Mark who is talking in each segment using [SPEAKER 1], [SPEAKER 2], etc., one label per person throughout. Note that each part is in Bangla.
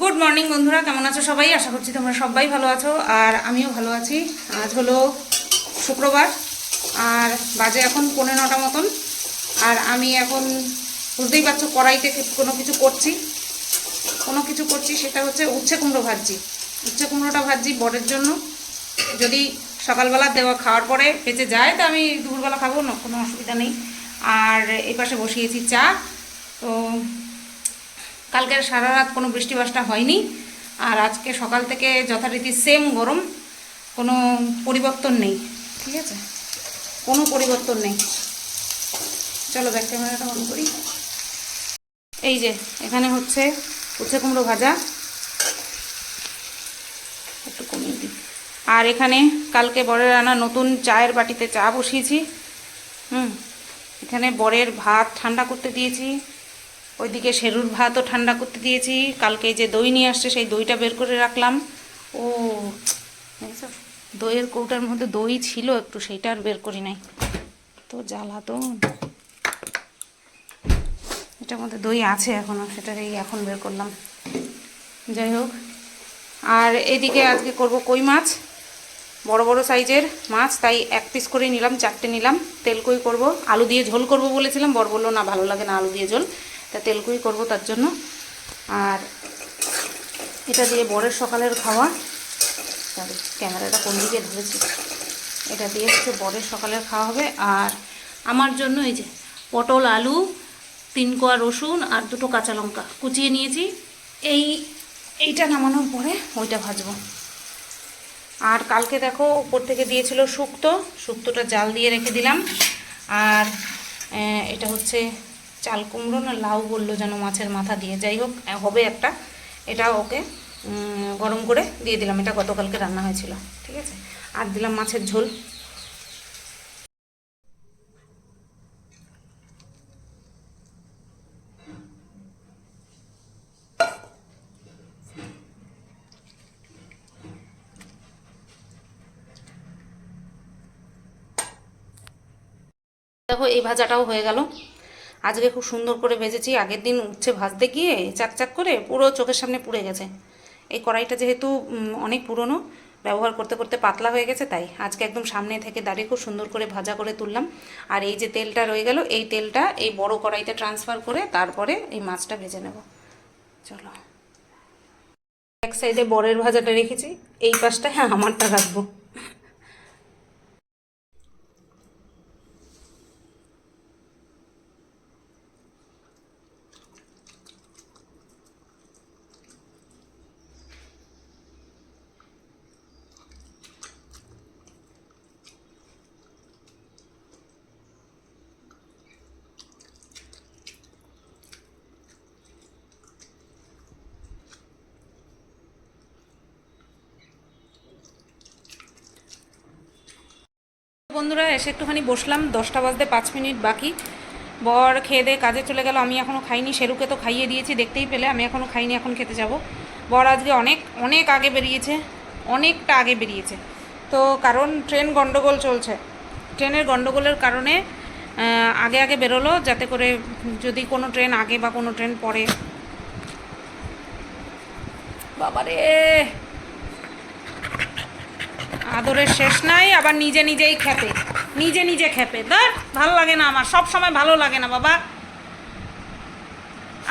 [SPEAKER 1] গুড মর্নিং বন্ধুরা, কেমন আছো সবাই? আশা করছি তোমরা সবাই ভালো আছো, আর আমিও ভালো আছি। আজ হলো শুক্রবার, আর বাজে এখন পনেরো নটা মতন। আর আমি এখন বুঝতেই পারছ, কড়াইতে কোনো কিছু করছি। কোনো কিছু করছি, সেটা হচ্ছে উচ্ছে কুমড়ো ভাজছি উচ্ছে কুমড়োটা ভাজছি বরের জন্য। যদি সকালবেলা দেওয়া খাওয়ার পরে বেঁচে যায়, তো আমি দুপুরবেলা খাব, না কোনো অসুবিধা নেই। আর এই পাশে বসিয়েছি চা। তো কালকের সারা রাত কোনো বৃষ্টি বাসটা হয়নি। আর আজকে সকাল থেকে যথারীতি সেম গরম, কোনো পরিবর্তন নেই, ঠিক আছে? কোনো পরিবর্তন নেই। চলো ব্যাক ক্যামেরাটা অন করি। এই যে, এখানে হচ্ছে উচ্ছে কুমড়ো ভাজা। একটু কমিয়ে দিই। আর এখানে কালকে বরের আনা নতুন চায়ের বাটিতে চা বসিয়েছি। হুম, এখানে বরের ভাত ঠান্ডা করতে দিয়েছি। ওইদিকে সেরুর ভাতও ঠান্ডা করতে দিয়েছি। কালকে যে দই নিয়ে আসছে, সেই দইটা বের করে রাখলাম। ও দইয়ের কৌটার মধ্যে দই ছিল একটু, সেইটা আর বের করি নাই। তো জ্বালা তো এটার মধ্যে দই আছে এখনও সেটারই এখন বের করলাম। যাই হোক। আর এদিকে আজকে করব কই মাছ? বড় বড় সাইজের মাছ, তাই এক পিস করে নিলাম, চারটে নিলাম। তেল কই করব? আলু দিয়ে ঝোল করব বলেছিলাম, বর বলল, না, ভালো লাগে না আলু দিয়ে ঝোল। তা তেলকুই করব তার জন্য। আর এটা দিয়ে বরের সকালের খাওয়া। ক্যামেরাটা কোন দিকে ধরেছি? এটা দিয়ে হচ্ছে বরের সকালের খাওয়া হবে। আর আমার জন্য এই যে পটল, আলু, তিন কোয়া রসুন আর দুটো কাঁচা লঙ্কা কুচিয়ে নিয়েছি। এই, এইটা নামানোর পরে ওইটা ভাজবো। আর কালকে দেখো উপর থেকে দিয়েছিল শুক্তো। শুক্তোটা জাল দিয়ে রেখে দিলাম। আর এটা হচ্ছে চাল কুমড়ো না, লাউ বলল যেন মাছের মাথা দিয়ে। যাই হোক হবে একটা। এটা ওকে গরম করে দিয়ে দিলাম। এটা গতকালকে রান্না হয়েছিল। ঠিক আছে? আর দিলাম মাছের ঝোল। দেখো, এই ভাজাটাও হয়ে গেল। আজকে খুব সুন্দর করে ভেজেছি, আগের দিন উচ্ছে ভাজতে গিয়ে চাক চাক করে পুরো চোখের সামনে পুড়ে গেছে। এই কড়াইটা যেহেতু অনেক পুরনো, ব্যবহার করতে করতে পাতলা হয়ে গেছে, তাই আজকে একদম সামনে থেকে দাঁড়িয়ে খুব সুন্দর করে ভাজা করে তুললাম। আর এই যে তেলটা রয়ে গেল, এই তেলটা, এই বড় কড়াইতে ট্রান্সফার করে তারপরে এই মাছটা ভেজে নেব। চলো। এক সাইডে বরের ভাজাটা রেখেছি, এই পাশটা হ্যাঁ আমারটা রাখব। বন্ধুরা, এসে একটুখানি বসলাম। দশটা বাজতে পাঁচ মিনিট বাকি। বর খেয়ে দিয়ে কাজে চলে গেল, আমি এখনও খাইনি। সেরুকে তো খাইয়ে দিয়েছি, দেখতেই পেলে। আমি এখনও খাইনি, এখন খেতে যাব। বর আজকে অনেক অনেক আগে বেরিয়েছে, অনেকটা আগে বেরিয়েছে। তো কারণ ট্রেন গন্ডগোল চলছে। ট্রেনের গন্ডগোলের কারণে আগে আগে বেরোলো, যাতে করে যদি কোনো ট্রেন আগে বা কোনো ট্রেন পরে। বাবারে! আদরের শেষ নাই, আবার নিজে নিজেই খেপে। নিজে নিজে খেপে। ধর, ভালো লাগে না আমার, সব সময় ভালো লাগে না বাবা।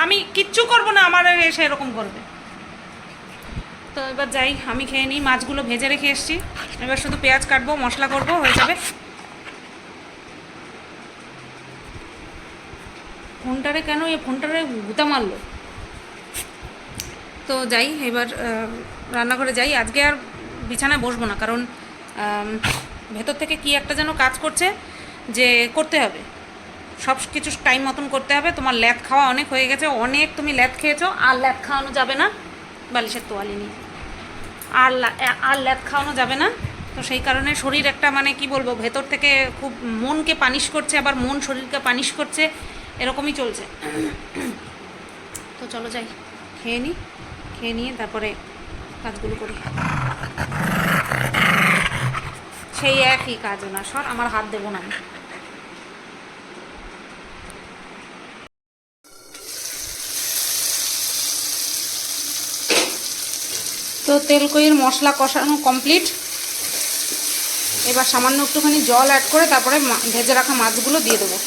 [SPEAKER 1] আমি কিচ্ছু করব না, আমার এসে এরকম করবে। তো এবার যাই, আমি খেয়ে নিই, মাছগুলো ভেজে রেখে এসেছি। এবার শুধু পেঁয়াজ কাটবো, মশলা করব, হয়ে যাবে। ফোনটারে কেন এই ফোনটারে গুতা মারলো? তো যাই, এবার রান্নাঘরে যাই। আজকে আর বিছানায় বসবো না, কারণ ভেতর থেকে কি একটা যেন কাজ করছে যে করতে হবে। সব কিছু টাইম মতন করতে হবে। তোমার ল্যাদ খাওয়া অনেক হয়ে গেছে, অনেক তুমি ল্যাদ খেয়েছো, আর ল্যাদ খাওয়ানো যাবে না। বালিশের তোয়ালি নিয়ে। আর আর ল্যাদ খাওয়ানো যাবে না। তো সেই কারণে শরীর একটা মানে কি বলব, ভেতর থেকে খুব মনকে পানিশ করছে, আবার মন শরীরকে পানিশ করছে, এরকমই চলছে। তো চলো যাই, খেয়ে নিই খেয়ে নিয়ে তারপরে কাজগুলো করি। সেই একই কাজ না সর, আমার হাত দেবো না। তো তেলকইয়ের মশলা কষানো কমপ্লিট এবার সামান্য একটুখানি জল অ্যাড করে তারপরে ভেজে রাখা মাছগুলো দিয়ে দেবো।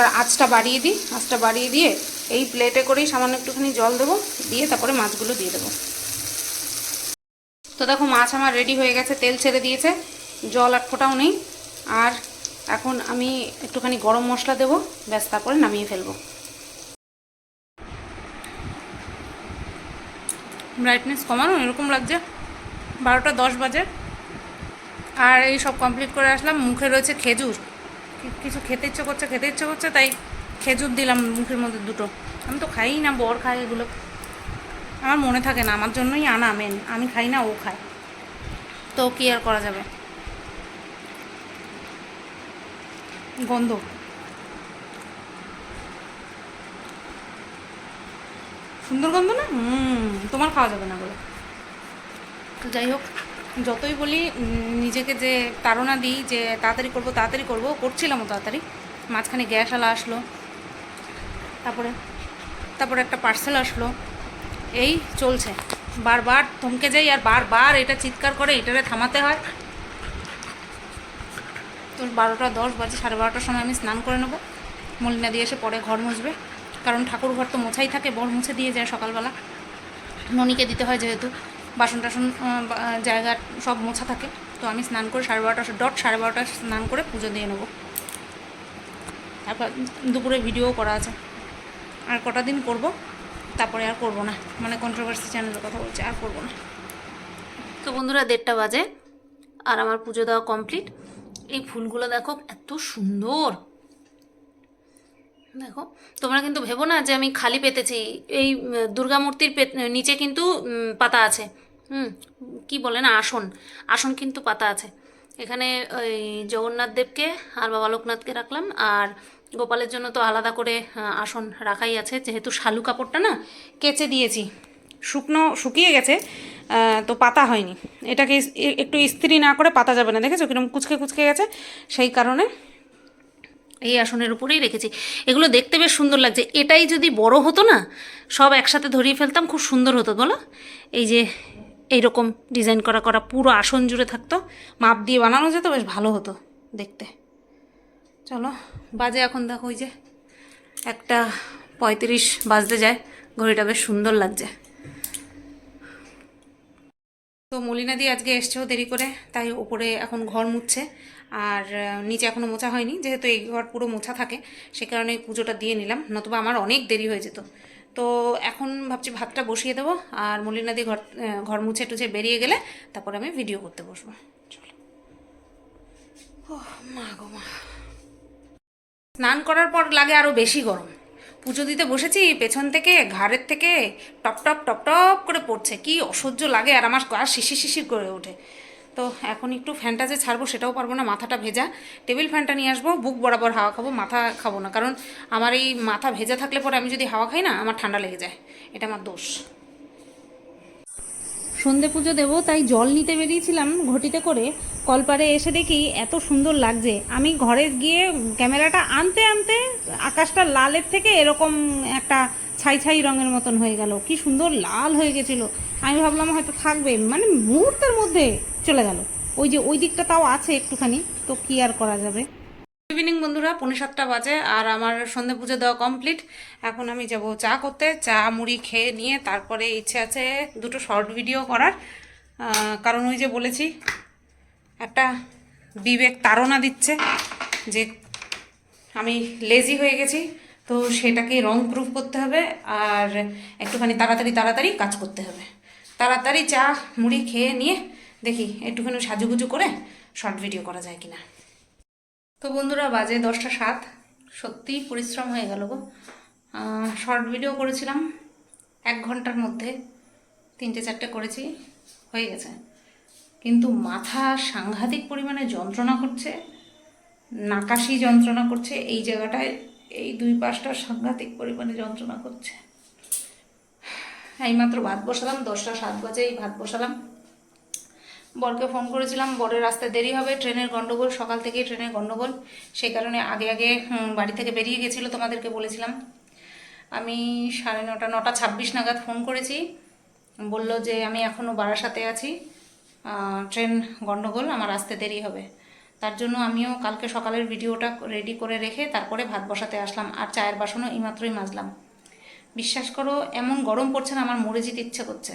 [SPEAKER 1] এবার আঁচটা বাড়িয়ে দিই। আঁচটা বাড়িয়ে দিয়ে এই প্লেটে করেই সামান্য একটুখানি জল দেবো। দিয়ে তারপরে মাছগুলো দিয়ে দেবো। তো দেখো মাছ আমার রেডি হয়ে গেছে, তেল ছেড়ে দিয়েছে, জল এক ফোঁটাও নেই। আর এখন আমি একটুখানি গরম মশলা দেবো, ব্যাস তারপরে নামিয়ে ফেলব। ব্রাইটনেস কমানো, এরকম লাগছে। বারোটা দশ বাজে। আর এই সব কমপ্লিট করে আসলাম। মুখে রয়েছে খেজুর। কিছু খেতে ইচ্ছে করছে, খেতে ইচ্ছে করছে, তাই খেজুর দিলাম মুখের মধ্যে দুটো। আমি তো খাই না, বর খাই এগুলো। আমার মনে থাকে না, আমার জন্যই আনা মেন আমি খাই না, ও খায়। তো কি আর করা যাবে? গন্ধ। সুন্দর গন্ধ না? হুম, তোমার খাওয়া যাবে না বলে। তো যাই হোক। যতই বলি নিজেকে যে তাড়না দিই যে তাড়াতাড়ি করব তাড়াতাড়ি করব, করছিলামও তাড়াতাড়ি। মাঝখানে গ্যাস আলা আসলো, তারপরে তারপরে একটা পার্সেল আসলো। এই চলছে। বারবার থমকে যাই আর বারবার এটা চিৎকার করে, এটারে থামাতে হয়। তো বারোটা দশ বাজে, সাড়ে বারোটার সময় আমি স্নান করে নেব। মলিনা দিয়ে এসে পরে ঘর মুছবে। কারণ ঠাকুর ঘর তো মোছাই থাকে, বর মুছে দিয়ে যায় সকালবেলা। ননিকে দিতে হয় যেহেতু। বাসন টাসন জায়গা সব মোছা থাকে, তো আমি স্নান করে সাড়ে বারোটা, ডট সাড়ে বারোটা স্নান করে পুজো দিয়ে নেব। তারপর দুপুরে ভিডিও করা আছে। আর কটা দিন করব, তারপরে আর করব না। মানে কন্ট্রোভার্সি চ্যানেলের কথা বলছি, আর করব না। তো বন্ধুরা, দেড়টা বাজে, আর আমার পুজো দেওয়া কমপ্লিট এই ফুলগুলো দেখো, এত সুন্দর! দেখো, তোমরা কিন্তু ভেবো না যে আমি খালি পেতেছি। এই দুর্গা মূর্তির নিচে কিন্তু পাতা আছে। হুম, কি বলে না, আসন। আসন কিন্তু পাতা আছে। এখানে ওই জগন্নাথ দেবকে আর বাবা লোকনাথকে রাখলাম। আর গোপালের জন্য তো আলাদা করে আসন রাখাই আছে। যেহেতু শালু কাপড়টা না, কেচে দিয়েছি। শুকনো, শুকিয়ে গেছে তো পাতা হয়নি। এটাকে একটু ইস্ত্রি না করে পাতা যাবে না। দেখেছ কীরকম কুচকে কুচকে গেছে? সেই কারণে এই আসনের উপরেই রেখেছি। এগুলো দেখতে বেশ সুন্দর লাগছে। এটাই যদি বড় হতো না, সব একসাথে ধরিয়ে ফেলতাম, খুব সুন্দর হতো, বলো? এই যে এইরকম ডিজাইন করা করা পুরো আসন জুড়ে থাকতো, মাপ দিয়ে বানানো যেত, বেশ ভালো হতো দেখতে। চলো, বাজে এখন দেখো ওই যে একটা পঁয়ত্রিশ বাজতে যায়, ঘড়িটা বেশ সুন্দর লাগছে। তো মলিনাদি আজকে এসছেও দেরি করে, তাই ওপরে এখন ঘর মুছছে। আর নিচে এখনও মোছা হয়নি, যেহেতু এই ঘর পুরো মোছা থাকে, সে কারণে পুজোটা দিয়ে নিলাম, নতুবা আমার অনেক দেরি হয়ে যেত। তো এখন ভাবছি ভাতটা বসিয়ে দেবো, আর মলিনা দি ঘর ঘর মুছে টুছে বেরিয়ে গেলে তারপরে আমি ভিডিও করতে বসবো। চলো। ও মা গো মা। স্নান করার পর লাগে আরও বেশি গরম। পুজো দিতে বসেছি, পেছন থেকে, ঘাড়ের থেকে, টপ টপ টপ টপ করে পড়ছে, কি অসহ্য লাগে, আর আমার গা শিশি শিশি করে ওঠে। তো এখন একটু ফ্যানটা যে ছাড়বো, সেটাও পারব না, মাথাটা ভেজা। টেবিল ফ্যানটা নিয়ে আসব, বুক বরাবর হাওয়া খাব, মাথা খাব না। কারণ আমার এই মাথা ভেজা থাকলে পরে আমি যদি হাওয়া খাই না, আমার ঠান্ডা লেগে যায়। এটা আমার দোষ। সন্ধে পুজো দেবো, তাই জল নিতে বেরিয়েছিলাম ঘটিতে করে। কলপারে এসে দেখি এত সুন্দর লাগছে। আমি ঘরে গিয়ে ক্যামেরাটা আনতে আনতে আকাশটা লালের থেকে এরকম একটা ছাই ছাই রঙের মতন হয়ে গেল। কি সুন্দর লাল হয়ে গেছিল। আমি ভাবলাম হয়তো থাকবে। মানে মুহূর্তের মধ্যে চলে গেল। ওই যে ওই দিকটা তাও আছে একটুখানি। তো কি আর করা যাবে? ইভিনিং বন্ধুরা, পৌনে সাতটা বাজে আর আমার সন্ধে পুজো দেওয়া কমপ্লিট এখন আমি যাব চা করতে। চা, মুড়ি খেয়ে নিয়ে তারপরে ইচ্ছে আছে দুটো শর্ট ভিডিও করার। কারণ ওই যে বলেছি, একটা বিবেক তাড়না দিচ্ছে যে আমি লেজি হয়ে গেছি। তো সেটাকে রং প্রুফ করতে হবে আর একটুখানি তাড়াতাড়ি তাড়াতাড়ি কাজ করতে হবে। তাড়াতাড়ি চা, মুড়ি খেয়ে নিয়ে দেখি একটুখানি সাজুগুজু করে শর্ট ভিডিও করা যায় কিনা। তো বন্ধুরা, বাজে দশটা সাত। সত্যিই পরিশ্রম হয়ে গেল গো। শর্ট ভিডিও করেছিলাম, এক ঘণ্টার মধ্যে তিনটে চারটে করেছি, হয়ে গেছে। কিন্তু মাথা সাংঘাতিক পরিমাণে যন্ত্রণা করছে, নাকাশি যন্ত্রণা করছে, এই জায়গাটায় এই দুই পাশটা সাংঘাতিক পরিমাণে যন্ত্রণা করছে। এইমাত্র ভাত বসালাম, দশটা সাত বাজে এই ভাত বসালাম। বরকে ফোন করেছিলাম, বরের রাস্তায় দেরি হবে, ট্রেনের গন্ডগোল, সকাল থেকেই ট্রেনের গন্ডগোল। সেই কারণে আগে আগে বাড়ি থেকে বেরিয়ে গেছিল তোমাদেরকে বলেছিলাম। আমি সাড়ে নটা নটা ছাব্বিশ নাগাদ ফোন করেছি। বলল যে আমি এখনও বারাসাতে আছি ট্রেন গন্ডগোল, আমার আসতে দেরি হবে। তার জন্য আমিও কালকে সকালের ভিডিওটা রেডি করে রেখে তারপরে ভাত বসাতে আসলাম। আর চায়ের বাসনও এইমাত্রই মাজলাম। বিশ্বাস করো, এমন গরম পড়ছে না, আমার মরে যেতে ইচ্ছে করছে।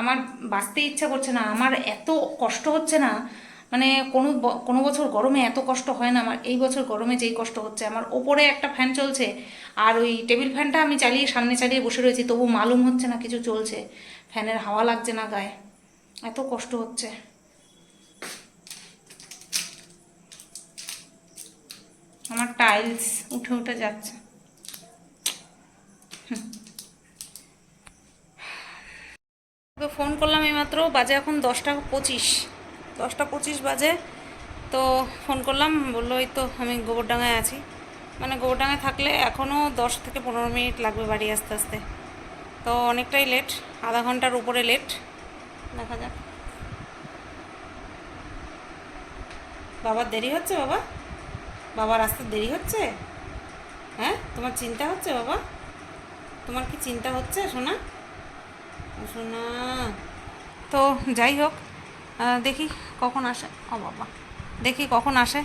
[SPEAKER 1] আমার বাঁচতে ইচ্ছা করছে না, আমার এত কষ্ট হচ্ছে না মানে কোনো কোনো বছর গরমে এত কষ্ট হয় না, আমার এই বছর গরমে যেই কষ্ট হচ্ছে। আমার ওপরে একটা ফ্যান চলছে, আর ওই টেবিল ফ্যানটা আমি চালিয়ে সামনে চালিয়ে বসে রয়েছি, তবু মালুম হচ্ছে না, কিছু চলছে। ফ্যানের হাওয়া লাগছে না গায়ে। এত কষ্ট হচ্ছে। আমার টাইলস উঠে উঠে যাচ্ছে। ফোন করলাম এইমাত্র, বাজে এখন দশটা পঁচিশ। দশটা পঁচিশ বাজে, তো ফোন করলাম, বলল ওই তো আমি গোবরডাঙ্গায় আছি। মানে গোবরডাঙ্গায় থাকলে এখনও দশ থেকে পনেরো মিনিট লাগবে বাড়ি আস্তে আস্তে। তো অনেকটাই লেট আধা ঘণ্টার উপরে লেট দেখা যাক। বাবার দেরি হচ্ছে বাবা? বাবার আসতে দেরি হচ্ছে? হ্যাঁ? তোমার চিন্তা হচ্ছে বাবা? তোমার কি চিন্তা হচ্ছে শোনা শোনা তো যাই হোক দেখি কখন আসে। ও বাবা, দেখি কখন আসে।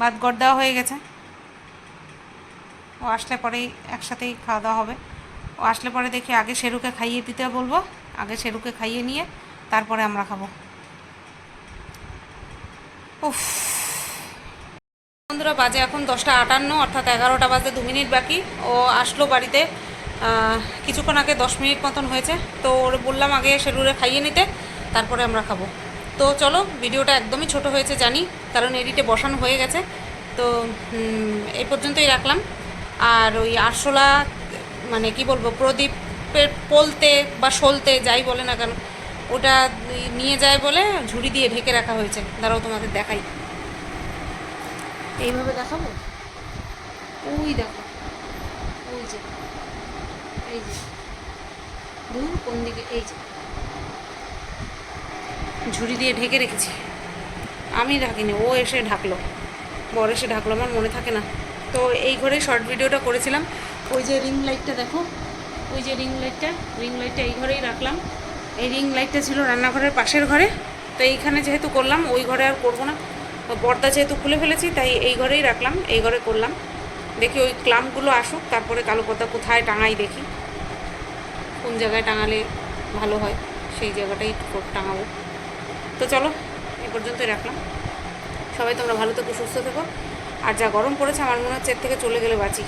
[SPEAKER 1] ভাত গড় দেওয়া হয়ে গেছে। ও আসলে পরেই একসাথেই খাওয়া দাওয়া হবে। ও আসলে পরে দেখি আগে শেরুকে খাইয়ে দিতে বলব, আগে শেরুকে খাইয়ে নিয়ে তারপরে আমরা খাব। উফ বন্ধুরা, বাজে এখন দশটা আটান্ন, অর্থাৎ এগারোটা বাজে দু মিনিট বাকি। ও আসলো বাড়িতে কিছুক্ষণ আগে দশ মিনিট মতন হয়েছে। তো ওর বললাম আগে সেলুরে খাইয়ে নিতে, তারপরে আমরা খাব। তো চলো, ভিডিওটা একদমই ছোট হয়েছে, জানি, কারণ এডিটে বসানো হয়ে গেছে। তো এই পর্যন্তই রাখলাম। আর ওই আরশোলা মানে কি বলব, প্রদীপের পলতে বা সলতে যাই বলে না কেন, ওটা নিয়ে যায় বলে ঝুড়ি দিয়ে ঢেকে রাখা হয়েছে। দাঁড়াও তোমাদের দেখাই। এইভাবে দেখাবো? ওই দেখো। ওই যে। এই যে। দূর কোন দিকে? এই যে। ঝুড়ি দিয়ে ঢেকে রেখেছি। আমি ঢাকিনি, ও এসে ঢাকলো। বর এসে ঢাকলো, আমার মনে থাকে না। তো এই ঘরেই শর্ট ভিডিওটা করেছিলাম। ওই যে রিং লাইটটা দেখো। ওই যে রিং লাইটটা রিং লাইটটা এই ঘরেই রাখলাম। এই রিং লাইটটা ছিল রান্নাঘরের পাশের ঘরে। তো এইখানে যেহেতু করলাম, ওই ঘরে আর করব না। পর্দা যেহেতু খুলে ফেলেছি, তাই এই ঘরেই রাখলাম, এই ঘরে করলাম। দেখি ওই ক্লামগুলো আসুক, তারপরে কালো পর্দা কোথায় টাঙাই দেখি। কোন জায়গায় টাঙালে ভালো হয়, সেই জায়গাটাই টাঙাবো। তো চলো, এ পর্যন্তই রাখলাম। সবাই তোমরা ভালো থেকো, সুস্থ থেকো। আর যা গরম পড়েছে, আমার মনে হচ্ছে এর থেকে চলে গেলে বাঁচি।